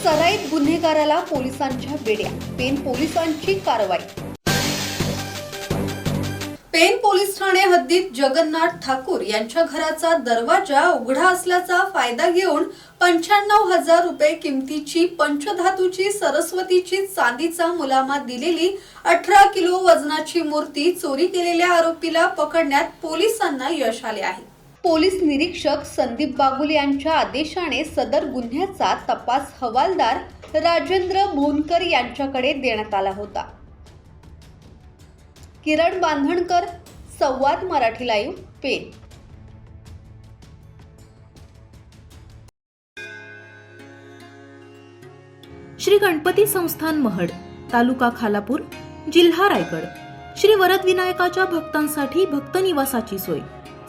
गुन्हेगाराला पोलिसांच्या बेड्या पेन पोलिसांची कारवाई. पेन पोलीस ठाणे हद्दीत जगन्नाथ ठाकूर यांच्या घराचा दरवाजा उघडा असल्याचा फायदा घेऊन पंच्याण्णव हजार रुपये किमतीची पंचधातूची सरस्वतीची चांदीचा मुलामा दिलेली अठरा किलो वजनाची मूर्ती चोरी केलेल्या आरोपीला पकडण्यात पोलिसांना यश आले आहे. पोलीस निरीक्षक संदीप बागुल यांच्या आदेशाने सदर गुन्ह्याचा तपास हवालदार राजेंद्र भोनकर यांच्याकडे देण्यात आला होता. किरण बांधणकर संवाद मराठी लाईव्ह पेन श्री गणपती संस्थान महड तालुका खालापूर जिल्हा रायगड. श्री वरद विनायकाच्या भक्तांसाठी भक्त निवासाची सोय.